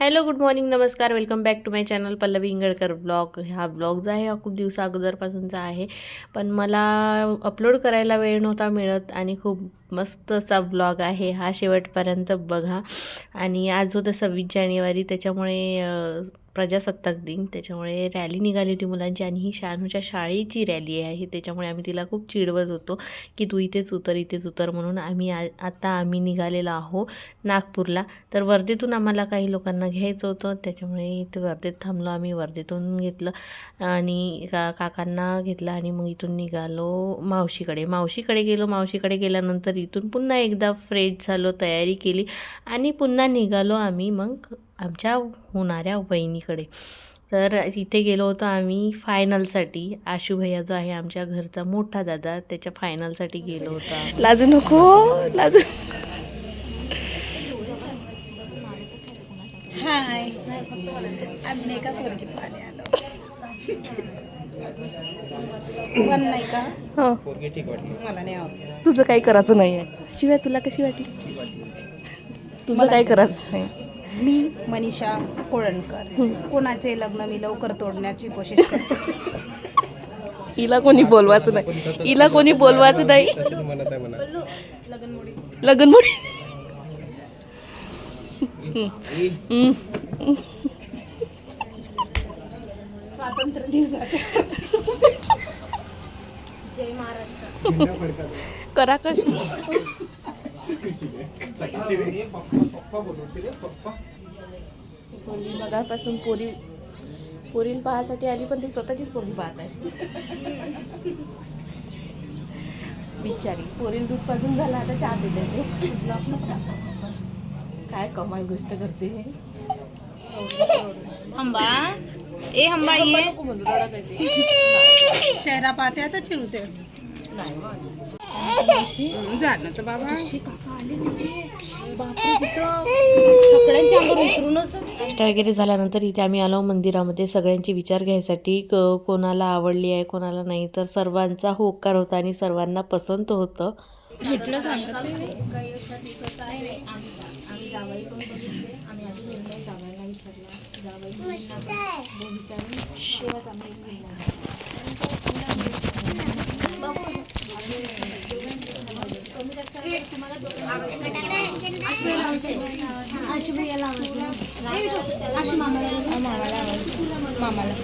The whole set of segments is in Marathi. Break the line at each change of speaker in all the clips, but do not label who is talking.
हॅलो गुड मॉर्निंग नमस्कार welcome back to my channel Pallavi Ingalkar blog. हा ब्लॉग जो आहे हा खूप दिवसा अगोदरपासूनचा आहे. पण मला अपलोड करायला वेळ नव्हता मिळत आणि खूप मस्त असा ब्लॉग आहे. हा शेवटपर्यंत बघा. आणि आज होतं सव्वीस जानेवारी त्याच्यामुळे प्रजासत्ताक दिन. त्याच्यामुळे रॅली निघाली होती मुलांची आणि ही शानूच्या शाळेची रॅली आहे. त्याच्यामुळे आम्ही तिला खूप चिडवत होतो की तू इथेच उतर इथेच उतर म्हणून आम्ही आ आता आम्ही निघालेलो आहो नागपूरला. तर वर्धेतून आम्हाला काही लोकांना घ्यायचं होतं. त्याच्यामुळे इथे वर्धेत थांबलो आम्ही. वर्धेतून घेतलं आणि का काकांना घेतलं आणि मग इथून निघालो मावशीकडे. मावशीकडे गेलो. मावशीकडे गेल्यानंतर इथून पुन्हा एकदा फ्रेश झालो तयारी केली आणि पुन्हा निघालो आम्ही मग आमच्या होणाऱ्या वहिनीकडे. तर इथे गेलो होतो आम्ही फायनलसाठी. आशू भैया जो आहे आमच्या घरचा मोठा दादा त्याच्या फायनलसाठी गेलो होतो लाजू नको लाजू
हाय. आम्ही का पोरगी पाहणे आलो. पण नाही का?
हो.
मला नाही आवडत
तुझं काही करायचं नाही आहे शिवाय तुला कशी वाटली? तुझं काही करायचं नाही.
मी मनीषा कोळणकर. कोणाचे लग्न मी लवकर तोडण्याची कोशिश करते.
हिला कोणी बोलवायचं नाही. हिला कोणी बोलवायचं नाही. लगनमोडी.
स्वातंत्र्य दिवसाच्या जय महाराष्ट्र
करा कशी? पोरी मगापासून पोरी पोरील पाहासाठी आली पण ती स्वतःचीच पोरगी पाहत आहे. बिचारी पोरील दूध पाजून झालं आता चहा देते ते. काय कमाल गोष्ट करते हे.
हंबा ए हंबा ये. चेहरा पाहते आता चिडते झालं तर बाबा.
सगळ्यांच्या अंगावर उतरूनच नाश्ता वगैरे झाल्यानंतर इथे आम्ही आलो मंदिरामध्ये सगळ्यांचे विचार घ्यायसाठी. क- कोणाला आवडली आहे कोणाला नाही तर सर्वांचा होकार होता आणि सर्वांना पसंत होतं.
भेटलं सांगत. मामाला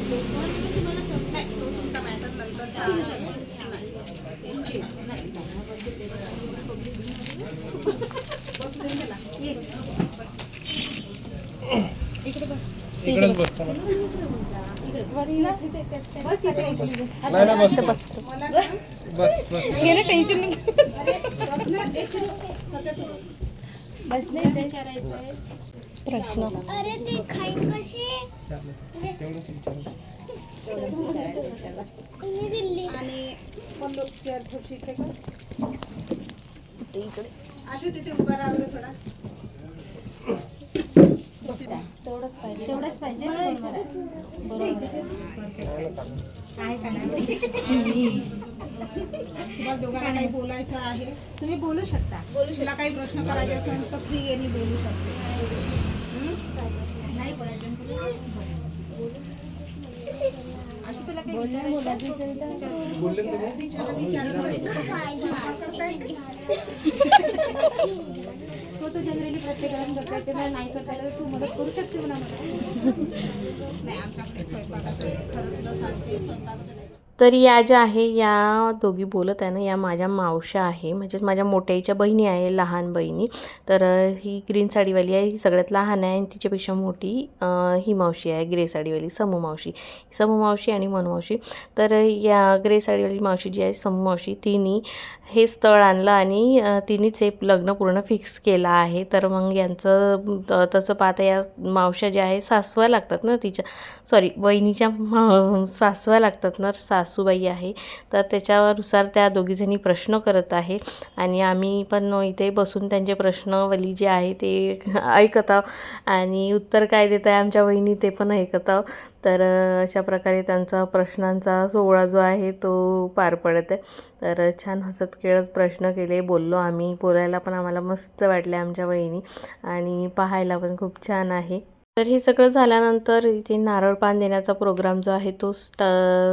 गेलं टेन्शन
प्रश्न
आणि पल्लू चेअर थोडीशी इकडे कर आशू तिथे उभा राहिलो थोडा. तेवढंच पाहिजे. तुम्हाला दोघांना काही बोलायचं आहे. तुम्ही बोलू शकता. बोलू शकता काही प्रश्न करायचे असेल तर फ्री यांनी बोलू शकते नाही आशू तुला काही विचारायचं तो जनरली प्रत्येकाला करता येते मला नाही करता तर तू मदत करू शकते म्हणा. मला नाही आमच्याकडे स्वयंपाकाचं खरं तुला सांगते स्वयंपाकाचं
तर या ज्या आहे या दोघी बोलत आहे ना या माझ्या मावशा आहे. म्हणजेच माझ्या मोठ्याच्या बहिणी आहे लहान बहिणी. तर ही ग्रीन साडीवाली आहे ही सगळ्यात लहान आहे आणि तिच्यापेक्षा मोठी ही मावशी आहे ग्रे साडीवाली समू मावशी. समू मावशी आणि मनमावशी तर या ग्रे साडीवाली मावशी जी आहे समू मावशी तिने हे स्थळ आणलं आणि तिनेच हे लग्न पूर्ण फिक्स केलं आहे. तर मग यांचं तसं पाहता या मावश्या ज्या आहे सासवा लागतात ना तिच्या सॉरी वहिनीच्या म- सासवा लागतात ना सासूबाई आहे. तर त्याच्यानुसार त्या दोघीजणी प्रश्न करत आहे. आणि आम्ही पण इथे बसून त्यांचे प्रश्नवली जे आहे ते ऐकत आहो आणि उत्तर काय देत आहे आमच्या वहिनी ते पण ऐकत आहो तर अशा प्रकारे त्यांचा प्रश्नांचा सोहळा जो आहे तो पार पडत आहे. तर छान हसत खेळत प्रश्न केले बोललो आम्ही. बोलायला पण आम्हाला मस्त वाटले आमच्या वहिनी आणि पाहायला पण खूप छान आहे. तर हे सगळं झाल्यानंतर इथे नारळ पान देण्याचा प्रोग्राम जो आहे तो स्ट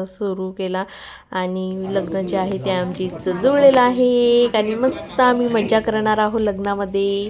सुरू केला आणि लग्न जे आहे ते आमची जुळलेलं आहे. आणि मस्त आम्ही मज्जा करणार आहोत लग्नामध्ये.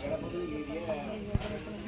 गणपति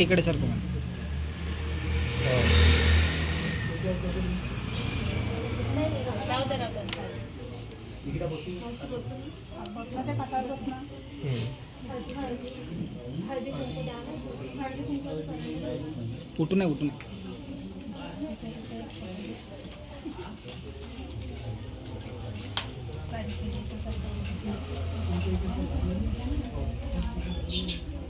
तिकडे सर तुम्हाला उठू नये उठू you.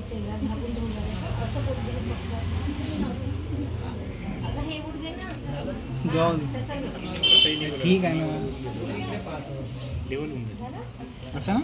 चेहरा झाकून ठेवला असं बोलते अगं हे ना. तसं घे
ठीक आहे ना असं ना?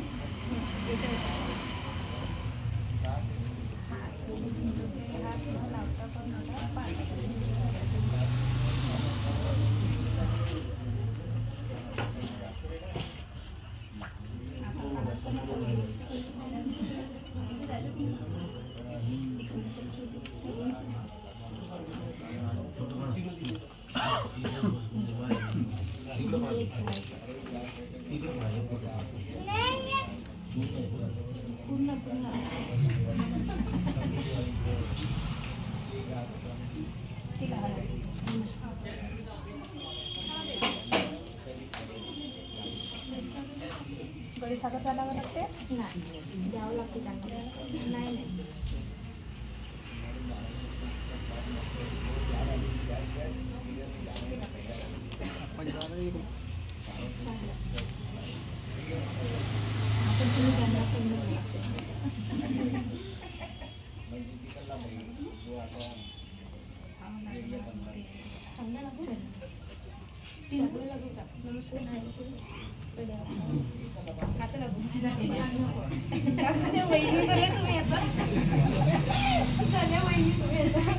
साखर चालावं लागते नाही द्यावं लागते त्यांना नाही नाही आपण तुम्ही त्यांना पण द्यावं लागते. चांगलं लागू? चांगलं लागू का? नमस्कार नाही. आता लागू. त्या वहिनी झाल्या तुम्ही आता. झाल्या वहिनी तुम्ही आता.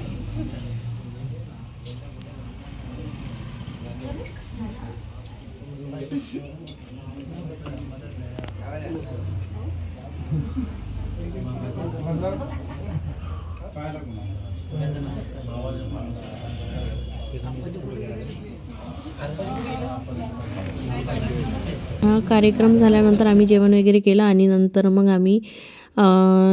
हा कार्यक्रम झाल्यानंतर आम्ही जेवण वगैरे केलं आणि नंतर मग आम्ही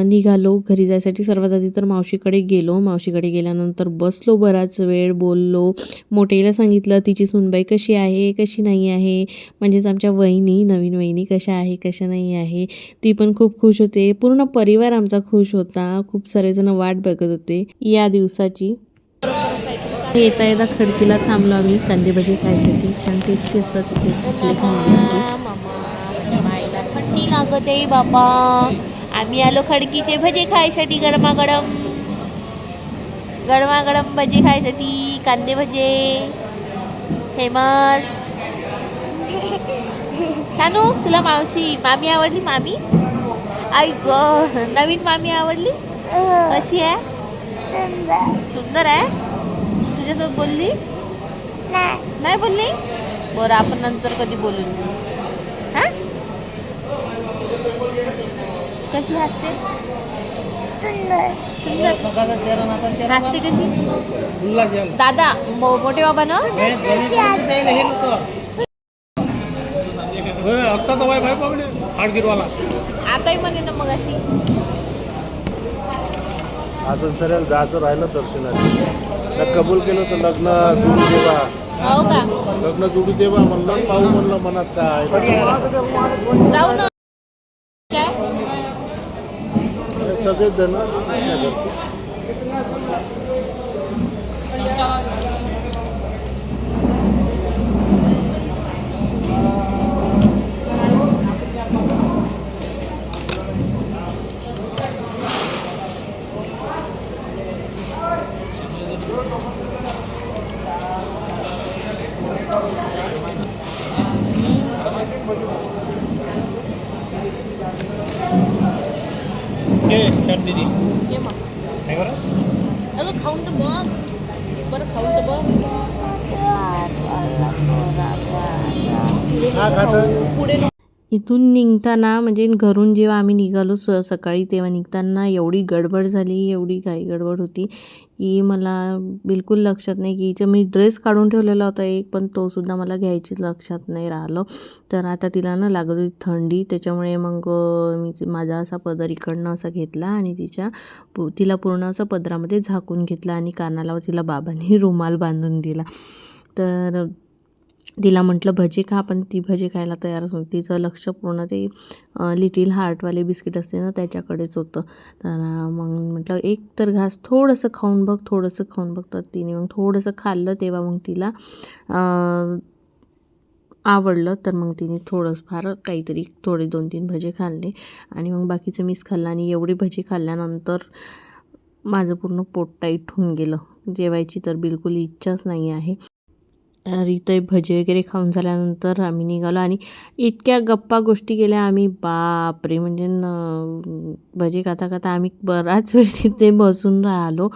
निघालो घरी जायसाठी. सर्वात आधी तर मावशीकडे गेलो. मावशीकडे गेल्यानंतर बसलो बराच वेळ बोललो. मोठेला सांगितलं तिची सुनबाई कशी आहे? कशी नाही आहे? म्हणजेच आमच्या वहिनी नवीन वहिनी कशा आहे कशा नाही आहे? ती पण खूप खुश होते. पूर्ण परिवार आमचा खुश होता. खूप सारेजण वाट बघत होते. या दिवसाची येता येता खडकीला थांबलो आम्ही. कांदे भजी खायसाठी. छान टेस्टी असतात तिथे. भजी थंडी लागत आहे बाबा. आम्ही आलो खडकीचे भजे खायसाठी गरमागरम. गरमागरम भजे खायसाठी कांदे भजे. फेमस. शानू तुला मावशी मामी आवडली? मामी? आई ग नवीन मामी आवडली? कशी आहे? सुंदर आहे? तुझ्यासोबत बोलली? नाही बोलली? बरं आपण नंतर कधी बोलू. कशी हसते? सुंदर. हसते कशी? दादा मोठे बाबा ना? आताही म्हणे ना मग अशी.
अजून सरेल जायचं राहिलं दर्शनाला तर कबूल केलं तर लग्न जुडू देवा.
हो का?
लग्न जुडू देवा म्हणलं पाहू म्हणलं मनात काय.
जाऊ ना.
सगळेच जण
घे शर्ट दिदी
ये मग।
काय करा?
अगं खाऊन तर बघ. बरं खाऊन तर बघ.
हा खातं.
पुढे इथून निघताना म्हणजे घरून जेव्हा आम्ही निघालो स सकाळी तेव्हा निघताना एवढी गडबड झाली एवढी काही गडबड होती की मला बिलकुल लक्षात नाही की इथं मी ड्रेस काढून ठेवलेला होता एक पण तोसुद्धा मला घ्यायचीच लक्षात नाही राहिलं. तर आता तिला ना लागत होती थंडी त्याच्यामुळे मग मी माझा असा पदर इकडनं असा घेतला आणि तिच्या पु- तिला पूर्ण असं पदरामध्ये झाकून घेतलं आणि कानाला तिला बाबांनी रुमाल बांधून दिला. तर तिला म्हटलं भजे खा पण ती भजे खायला तयारच नव्हती तिचं लक्ष पूर्ण ते लिटिल हार्टवाले बिस्किट असते ना त्याच्याकडेच होतं. तर मग म्हटलं एक तर घास थोडंसं खाऊन बघ थोडंसं खाऊन बघ. तर तिने मग थोडंसं खाल्लं तेव्हा मग तिला आवडलं. तर मग तिने थोडंसं फार काहीतरी थोडे दोन तीन भजे खाल्ले. आणि मग बाकीचं मीच खाल्लं आणि एवढे भजे खाल्ल्यानंतर माझं पूर्ण पोट टाईट होऊन गेलं. जेवायची तर बिलकुल इच्छाच नाही आहे. तर इथे भजे वगैरे खाऊन झाल्यानंतर आम्ही निघालो आणि इतक्या गप्पा गोष्टी केल्या आम्ही. बापरे म्हणजे न भजे खाता खाता आम्ही बराच वेळ तिथे बसून राहिलो.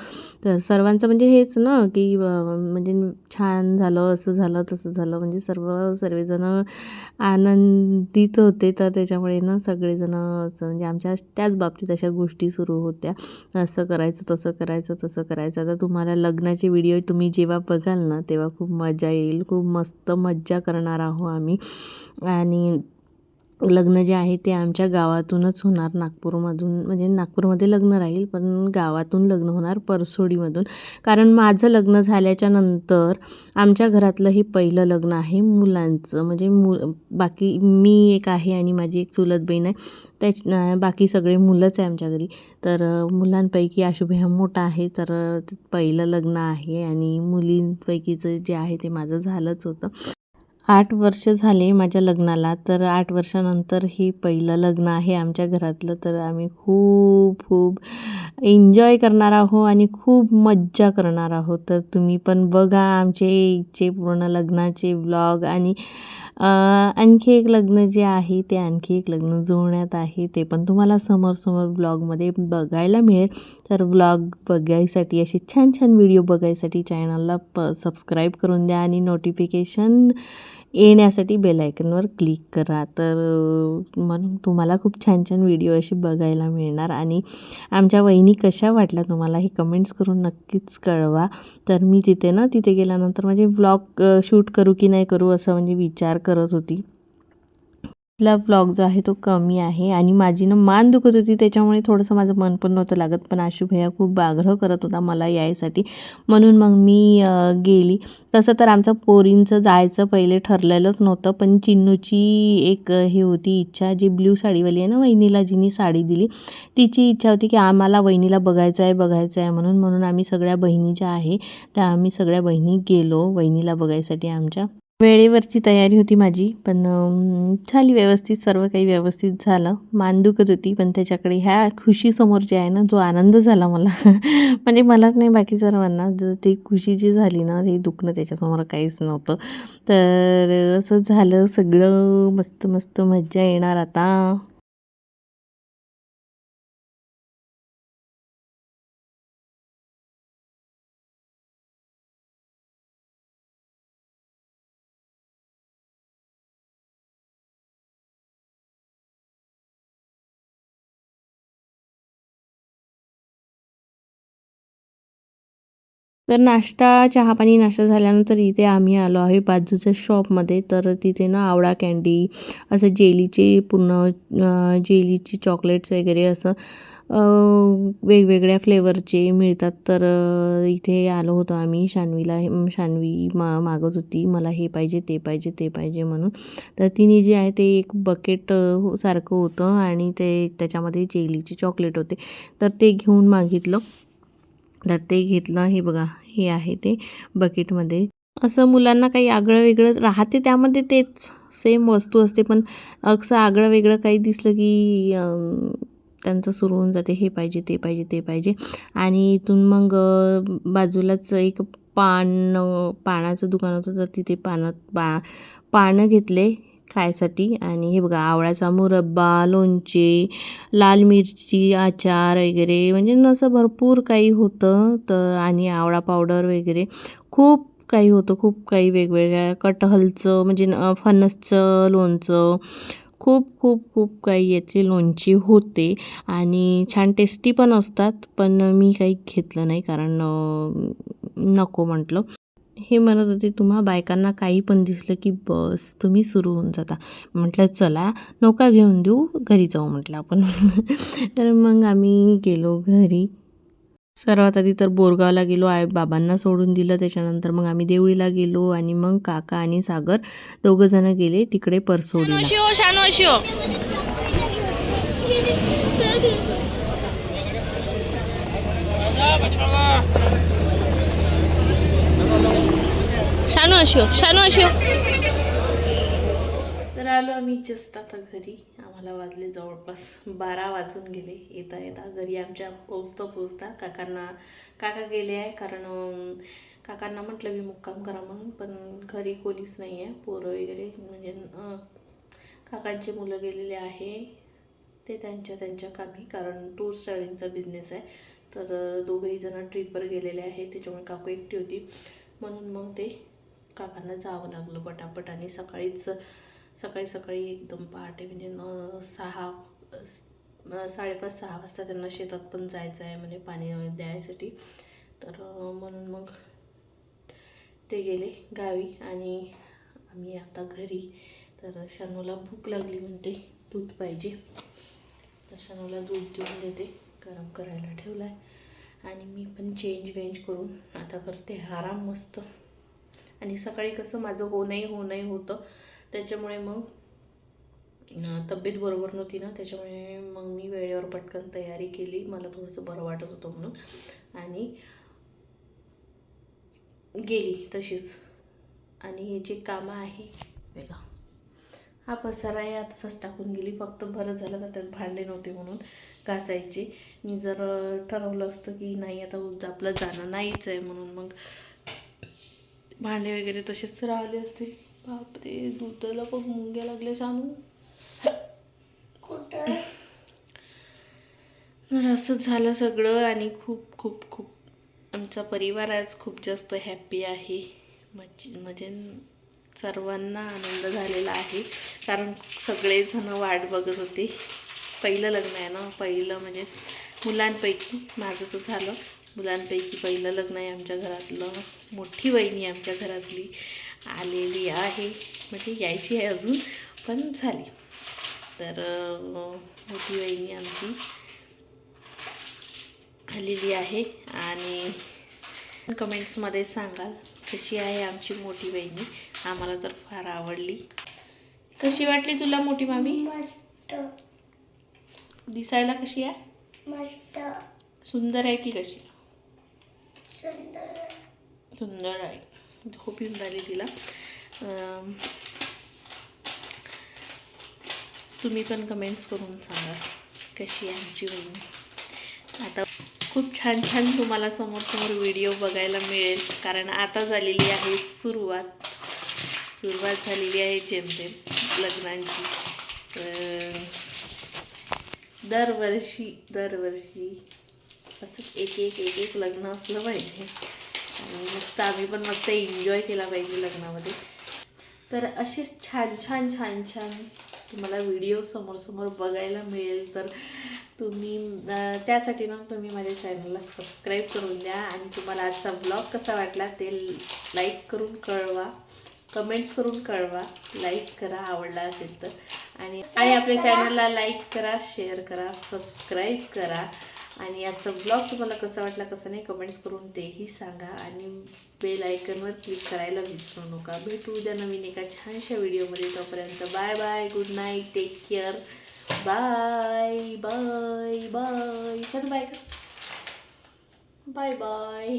तर सर्वांचं म्हणजे हेच ना की म्हणजे छान झालं असं झालं तसं झालं. म्हणजे सर्व सर्वजण आनंदित होते. तर त्याच्यामुळे ना सगळेजणं असं म्हणजे आमच्या त्याच बाबतीत अशा गोष्टी सुरू होत्या. असं करायचं तसं करायचं तसं करायचं. आता तुम्हाला लग्नाचे व्हिडिओ तुम्ही जेव्हा बघाल ना तेव्हा खूप मजा येईल खूप मस्त मज्जा करणार आहोत आम्ही. आणि लग्न जे आहे ते आमच्या गावातूनच होणार नागपूरमधून. म्हणजे नागपूरमध्ये लग्न राहील पण गावातून लग्न होणार परसोडीमधून. कारण माझं लग्न झाल्याच्यानंतर आमच्या घरातलं हे पहिलं लग्न आहे मुलांचं. म्हणजे मु बाकी मी एक आहे आणि माझी एक चुलत बहीण आहे. त्याच बाकी सगळे मुलंच आहे आमच्या घरी. तर मुलांपैकी आशुभे हा मोठा आहे तर पहिलं लग्न आहे आणि मुलींपैकीचं जे आहे ते माझं झालंच होतं. आठ वर्ष झाले माझ्या लग्नाला. तर आठ वर्षानंतर हे पहिलं लग्न आहे आमच्या घरातलं. तर आम्ही खूप खूप एन्जॉय करणार आहो आणि खूप मज्जा करणार आहोत. तर तुम्ही पण बघा आमचे इच्छे पूर्ण लग्नाचे व्लॉग आणि आणखी एक लग्न जे आहे ते आणखी एक लग्न जुळण्यात आहे. ते पण तुम्हाला समोर समोर ब्लॉगमध्ये बघायला मिळेल. तर व्लॉग बघायसाठी असे छान छान व्हिडिओ बघायसाठी चॅनलला प सबस्क्राईब करून द्या आणि नोटिफिकेशन येण्यासाठी बेल आयकनवर क्लिक करा. तर मग तुम्हाला खूप छान छान व्हिडिओ असे बघायला मिळणार आणि आमच्या वहिनी कशा वाटल्या तुम्हाला हे कमेंट्स करून नक्कीच कळवा. तर मी तिथे ना तिथे गेल्यानंतर माझे व्लॉग शूट करू की नाही करू असं म्हणजे विचार करत होती. ला ब्लॉग जो आहे तो कमी आहे आणि माझी ना मान दुखत होती त्याच्यामुळे थोडंसं माझं मन पण नव्हतं लागत. पण आशू भैया खूप आग्रह करत होता मला यायसाठी. म्हणून मग मी गेली. तसं तर आमचं पोरींचं जायचं पहिले ठरलेलंच नव्हतं पण चिन्नूची एक हे होती इच्छा जी ब्ल्यू साडीवाली आहे ना वहिनीला जिनी साडी दिली. तिची इच्छा होती की आम्हाला वहिनीला बघायचं आहे बघायचं आहे म्हणून म्हणून आम्ही सगळ्या बहिणी ज्या आहे त्या आम्ही सगळ्या बहिणी गेलो वहिनीला बघायसाठी आमच्या. वेळेवरची तयारी होती माझी पण झाली व्यवस्थित सर्व काही व्यवस्थित झालं. मान दुखत होती पण त्याच्याकडे ह्या खुशीसमोर जे आहे ना जो आनंद झाला मला. म्हणजे मलाच नाही बाकी सर्वांना. जर ती खुशी जी झाली ना ते दुखणं त्याच्यासमोर काहीच नव्हतं. तर असं झालं सगळं मस्त मस्त मज्जा येणार आता. तर नाश्ता चहापाणी नाश्ता झाल्यानंतर इथे आम्ही आलो आहे बाजूच्या शॉपमध्ये. तर तिथे ना आवळा कँडी असं जेलीचे पूर्ण जेलीची चॉकलेट्स वगैरे असं वेगवेगळ्या फ्लेवरचे मिळतात. तर इथे आलो होतो आम्ही शानवीला. हे- मा मागत होती. मला हे पाहिजे ते पाहिजे ते पाहिजे म्हणून. तर तिने जे आहे ते एक बकेट हो, सारखं होतं आणि ते त्याच्यामध्ये जेलीचे चॉकलेट होते. तर ते घेऊन मागितलं. तर ते घेतलं हे बघा हे आहे ते बकेटमध्ये असं मुलांना काही आगळं वेगळं राहते त्यामध्ये तेच सेम वस्तू असते पण असं आगळं वेगळं काही दिसलं की त्यांचं सुरू होऊन जाते हे पाहिजे ते पाहिजे ते पाहिजे. आणि इथून मग बाजूलाच एक पान पानाचं दुकान होतं तर तिथे पानात पा पानं घेतले. खायसाठी. आणि हे बघा आवळ्याचा मुरब्बा लोणचे लाल मिरची आचार वगैरे म्हणजे असं भरपूर काही होतं. तर आणि आवळा पावडर वगैरे. खूप काही होतं खूप काही वेगवेगळ्या कटहलचं म्हणजे फणसचं लोणचं. खूप खूप खूप काही याचे लोणचे होते. आणि छान टेस्टी पण असतात पण मी काही घेतलं नाही कारण नको म्हटलं. हे म्हणत होते तुम्हा बायकांना काही पण दिसलं की बस तुम्ही सुरू होऊन जाता. म्हटलं चला नौका घेऊन देऊ घरी जाऊ म्हटलं आपण. तर मग आम्ही गेलो घरी. सर्वात आधी तर बोरगावला गेलो आई बाबांना सोडून दिलं. त्याच्यानंतर मग आम्ही देवळीला गेलो आणि मग काका आणि सागर दोघं जण गेले तिकडे परसोडीला. शानू अशिओ शानू अशिओ तर आलो आम्ही जस्ट आता घरी. आम्हाला वाजले जवळपास बारा वाजून गेले. येता येता घरी आमच्या पोचता पोचता काकांना काका गेले आहे कारण काकांना म्हटलं मी मुक्काम करा म्हणून पण घरी कोणीच नाही आहे पोरं वगैरे. म्हणजे काकांची मुलं गेलेले आहे. ते त्यांच्या त्यांच्या कामी कारण टूर्स ट्रॅव्हलिंगचा बिझनेस आहे. तर दोघेही जण ट्रिपवर गेलेले आहे. त्याच्यामुळे काकू एकटी होती. म्हणून मग ते काकांना जावं लागलं पटापट आणि सकाळीच सकाळी सकाळी एकदम पहाटे म्हणजे न सहा साडेपाच सहा वाजता त्यांना शेतात पण जायचं आहे म्हणजे पाणी द्यायसाठी. तर म्हणून मग ते गेले गावी आणि आम्ही आता घरी. तर शनूला भूक लागली म्हणते दूध पाहिजे. तर शनूला दूध देऊन देते गरम करायला ठेवला आहे आणि मी पण चेंज वेंज करून आता करते आराम मस्त. आणि सकाळी कसं माझं हो नाही हो नाही होतं. त्याच्यामुळे मग तब्येत बरोबर नव्हती ना त्याच्यामुळे मग मी वेळेवर पटकन तयारी केली. मला थोडंसं बरं वाटत होतं म्हणून. आणि गेली तशीच. आणि हे जे कामं आहे वेगळा हा पसारा आहे आता तसंच टाकून गेली. फक्त बरं झालं का त्यात भांडे नव्हते म्हणून घासायचे. मी जर ठरवलं असतं की नाही आता आपलं जाणं नाहीच आहे म्हणून मग भांडे वगैरे तसेच राहिले असते. बापरे दुधाला पण मुंग्या लागले सांगू तर असं झालं सगळं आणि खूप खूप खूप. आमचा परिवार आज खूप जास्त हॅप्पी आहे. मज म्हणजे सर्वांना आनंद झालेला आहे. कारण सगळेजण वाट बघत होते. पहिलं लग्न आहे ना पहिलं म्हणजे मुलांपैकी माझं तर झालं. मुलांपैकी पहिलं लग्न आहे आमच्या घरातलं. मोठी वहिनी आमच्या घरातली आलेली आहे. म्हणजे यायची आहे अजून पण झाली. तर मोठी वहिनी आमची आलेली आहे. आणि कमेंट्समध्ये सांगाल कशी आहे आमची मोठी बहिणी? आम्हाला तर फार आवडली. कशी वाटली तुला मोठी मामी?
मस्त.
दिसायला कशी आहे?
मस्त.
सुंदर आहे की कशी?
सुंदर
आहे. झोप येऊन राहिली तिला. तुम्ही पण कमेंट्स करून सांगा कशी आहे आमची बहीण आता खूप छान छान तुम्हाला समोर समोर व्हिडिओ बघायला मिळेल. कारण आता झालेली आहे सुरुवात. सुरुवात झालेली आहे जेमतेम लग्नांची. तर दरवर्षी दरवर्षी असंच एक एक एक एक लग्न असलं पाहिजे. आणि मस्त आम्ही पण मस्त एन्जॉय केला पाहिजे लग्नामध्ये. तर असेच छान छान छान छान तुम्हाला व्हिडिओ समोर समोर बघायला मिळेल. तर तुम्ही त्यासाठी ना तुम्ही माझ्या चॅनलला सबस्क्राईब करून द्या. आणि तुम्हाला आजचा ब्लॉग कसा वाटला ते लाईक करून कळवा. कमेंट्स करून कळवा. लाईक करा आवडला असेल तर. आणि आणि आपल्या चॅनलला लाईक करा शेअर करा सबस्क्राईब करा. आणि याचा ब्लॉग तुम्हाला कसा वाटला कसं नाही कमेंट्स करून तेही सांगा. आणि बेल आयकनवर क्लिक करायला विसरू नका. भेटू उद्या नवीन एका छानशा व्हिडिओमध्ये तोपर्यंत bye bye good night take care bye bye bye चल बाय बाय बाय